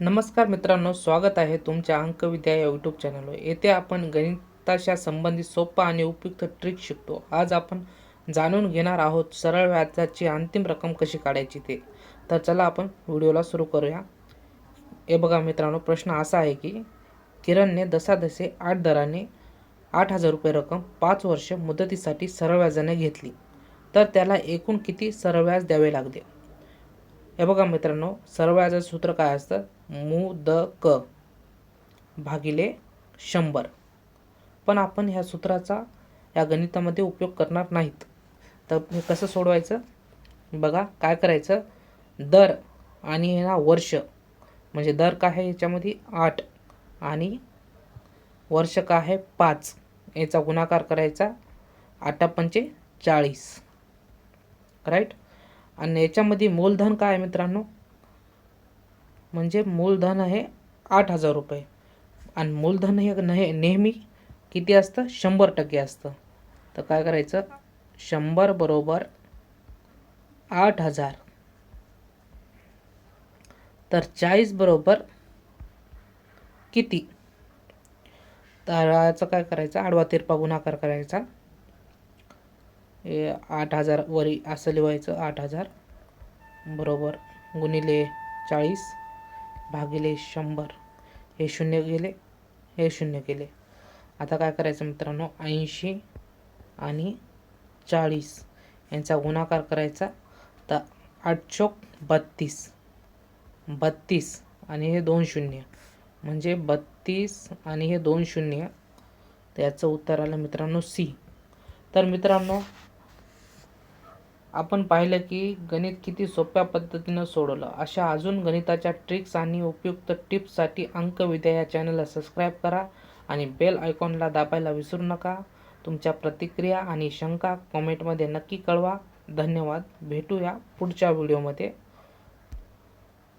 नमस्कार मित्रांनो स्वागत आहे तुमच्या अंकविद्या या यूट्यूब चॅनलवर येथे आपण गणिताशा संबंधित सोपा आणि उपयुक्त ट्रिक शिकतो. आज आपण जाणून घेणार आहोत सरळ व्याजाची अंतिम रक्कम कशी काढायची ते. तर चला आपण व्हिडिओला सुरू करूया. हे बघा मित्रांनो प्रश्न असा आहे की किरणने दसादसे आठ दराने आठ हजार रुपये रक्कम पाच वर्ष मुदतीसाठी सरळ व्याजाने घेतली. तर त्याला एकूण किती सरळ व्याज द्यावे लागले हे बघा मित्रांनो सरळ व्याजाचं सूत्र काय असतं? मुदक भागिले शंभर. पण आपण ह्या सूत्राचा या गणितामध्ये उपयोग करणार नाहीत. तर हे कसं सोडवायचं? बघा काय करायचं? दर आणि हे ना वर्ष. म्हणजे दर काय आहे याच्यामध्ये? आठ. आणि वर्ष काय आहे? पाच. याचा गुणाकार करायचा. आठा पंचे चाळीस. राईट आणि याच्यामध्ये मूलधन काय आहे मित्रांनो? म्हणजे मूलधन आहे आठ हजार रुपये. आणि मूलधन हे नाही नेहमी किती असतं? शंभर टक्के असतं. तर काय करायचं? शंभर बरोबर आठ हजार. तर चाळीस बरोबर किती? तर याचं काय करायचं? आडवा तिरपा गुणाकार करायचा. हे आठ हजार वरी असं लिहायचं आठ हजार बरोबर गुणिले चाळीस. भागिले शंभर. हे शून्य गेले हे शून्य गेले. आता काय करायचं मित्रांनो? ऐंशी आणि चाळीस यांचा गुणाकार करायचा तर आठचौक बत्तीस. बत्तीस आणि हे दोन शून्य. म्हणजे बत्तीस आणि हे दोन शून्य. त्याचं उत्तर आलं मित्रांनो सी. तर मित्रांनो आपण पाहिलं की गणित किती सोप्या पद्धतीनं सोडवलं. अशा अजून गणिताच्या ट्रिक्स आणि उपयुक्त टिप्ससाठी अंकविद्या या चॅनलला सबस्क्राईब करा आणि बेल आयकॉनला दाबायला विसरू नका. तुमच्या प्रतिक्रिया आणि शंका कॉमेंटमध्ये नक्की कळवा. धन्यवाद. भेटूया पुढच्या व्हिडिओमध्ये